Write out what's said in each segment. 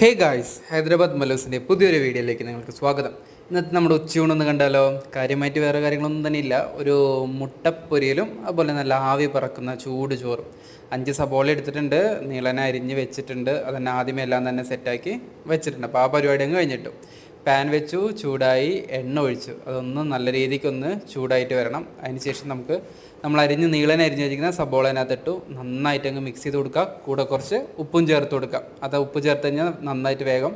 Hey guys Hyderabad മലോസിന്റെ പുതിയൊരു വീഡിയോയിലേക്ക് നിങ്ങൾക്ക് സ്വാഗതം. ഇന്നത്തെ നമ്മുടെ ഉച്ചയൂണൊന്ന് കണ്ടാലോ? കാര്യമായിട്ട് വേറെ കാര്യങ്ങളൊന്നും തന്നെ ഇല്ല. ഒരു മുട്ടപ്പൊരിയലും അതുപോലെ നല്ല ആവി പറക്കുന്ന ചൂട് ചോറും. അഞ്ച് സബോള എടുത്തിട്ടുണ്ട് നീളനെ അരിഞ്ഞ് വെച്ചിട്ടുണ്ട്. അതന്നെ ആദ്യമേ എല്ലാം തന്നെ സെറ്റാക്കി വെച്ചിട്ടുണ്ട്. അപ്പോൾ ആ പരിപാടി അങ്ങ് കഴിഞ്ഞിട്ടു. പാൻ വെച്ചു ചൂടായി എണ്ണ ഒഴിച്ചു. അതൊന്ന് നല്ല രീതിക്കൊന്ന് ചൂടായിട്ട് വരണം. അതിനുശേഷം നമുക്ക് നമ്മൾ അരിഞ്ഞ് നീളനെ അരിഞ്ഞ് വെച്ചിരിക്കുന്ന സബോള അതിനകത്തിട്ടു നന്നായിട്ട് അങ്ങ് മിക്സ് ചെയ്ത് കൊടുക്കുക. കൂടെ കുറച്ച് ഉപ്പും ചേർത്ത് കൊടുക്കുക. അത് ഉപ്പ് ചേർത്ത് കഴിഞ്ഞാൽ നന്നായിട്ട് വേഗം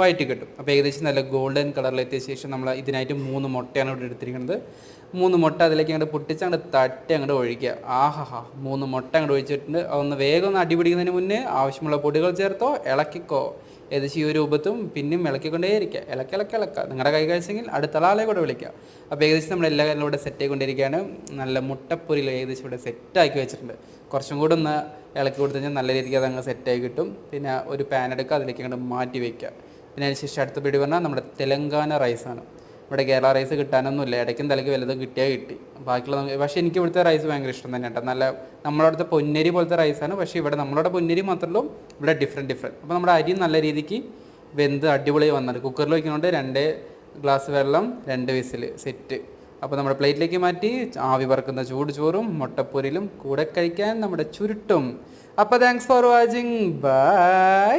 വഴറ്റി കിട്ടും. അപ്പോൾ ഏകദേശം നല്ല ഗോൾഡൻ കളറിലെത്തിയ ശേഷം നമ്മൾ ഇതിനായിട്ട് മൂന്ന് മുട്ടയാണ് ഇവിടെ എടുത്തിരിക്കുന്നത്. മൂന്ന് മുട്ട അതിലേക്ക് അങ്ങോട്ട് പൊട്ടിച്ച് അങ്ങോട്ട് തട്ടി അങ്ങോട്ട് ഒഴിക്കുക. ആഹാ മൂന്ന് മുട്ട അങ്ങോട്ട് ഒഴിച്ചിട്ടുണ്ട്. അതൊന്ന് വേഗം ഒന്ന് അടിപിടിക്കുന്നതിന് മുന്നേ ആവശ്യമുള്ള പൊടികൾ ചേർത്തോ ഇളക്കിക്കോ. ഏകദേശം ഈ ഒരു രൂപത്തും പിന്നെയും ഇളക്കിക്കൊണ്ടേയിരിക്കുക. ഇളക്കി ഇളക്കി ഇളക്കുക. നിങ്ങളുടെ കൈ കഴിച്ചെങ്കിൽ അടുത്ത ആളെ കൂടെ വിളിക്കുക അപ്പോൾ ഏകദേശം നമ്മൾ എല്ലാ കാര്യങ്ങളും ഇവിടെ സെറ്റ് ആയിക്കൊണ്ടിരിക്കുകയാണ് നല്ല മുട്ടപ്പൊരിയിൽ ഏകദേശം ഇവിടെ സെറ്റാക്കി വെച്ചിട്ടുണ്ട്. കുറച്ചും കൂടെ ഒന്ന് ഇളക്കി കൊടുത്തു കഴിഞ്ഞാൽ നല്ല രീതിക്ക് അത് അങ്ങ് സെറ്റായി കിട്ടും. പിന്നെ ഒരു പാൻ എടുക്കുക അതിലേക്ക് അങ്ങോട്ട് മാറ്റി വയ്ക്കുക പിന്നെ അതിനുശേഷം അടുത്ത പിടി പറഞ്ഞാൽ നമ്മുടെ തെലങ്കാന റൈസാണ്. ഇവിടെ കേരള റൈസ് കിട്ടാനൊന്നുമില്ല. ഇടയ്ക്കും തലയ്ക്ക് വലുതും കിട്ടിയാൽ കിട്ടി. ബാക്കിയുള്ള പക്ഷേ എനിക്ക് ഇവിടുത്തെ റൈസ് ഭയങ്കര ഇഷ്ടം തന്നെ കേട്ടോ. നല്ല നമ്മുടെ അവിടുത്തെ പൊന്നരി പോലത്തെ റൈസാണ്. പക്ഷേ ഇവിടെ നമ്മളവിടെ പൊന്നരി മാത്രമല്ലോ ഇവിടെ ഡിഫറെന്റ് ഡിഫറെന്റ് അപ്പോൾ നമ്മുടെ അരി നല്ല രീതിക്ക് വെന്ത് അടിപൊളി വന്നത് കുക്കറിൽ വയ്ക്കുന്നതുകൊണ്ട് രണ്ട് ഗ്ലാസ് വെള്ളം രണ്ട് വിസിൽ സെറ്റ് അപ്പോൾ നമ്മുടെ പ്ലേറ്റിലേക്ക് മാറ്റി ആവി പറക്കുന്ന ചൂട് ചോറും മുട്ടപ്പൊരിലും കൂടെ കഴിക്കാൻ നമ്മുടെ ചുരുട്ടും. അപ്പോൾ താങ്ക്സ് ഫോർ വാച്ചിങ് ബൈ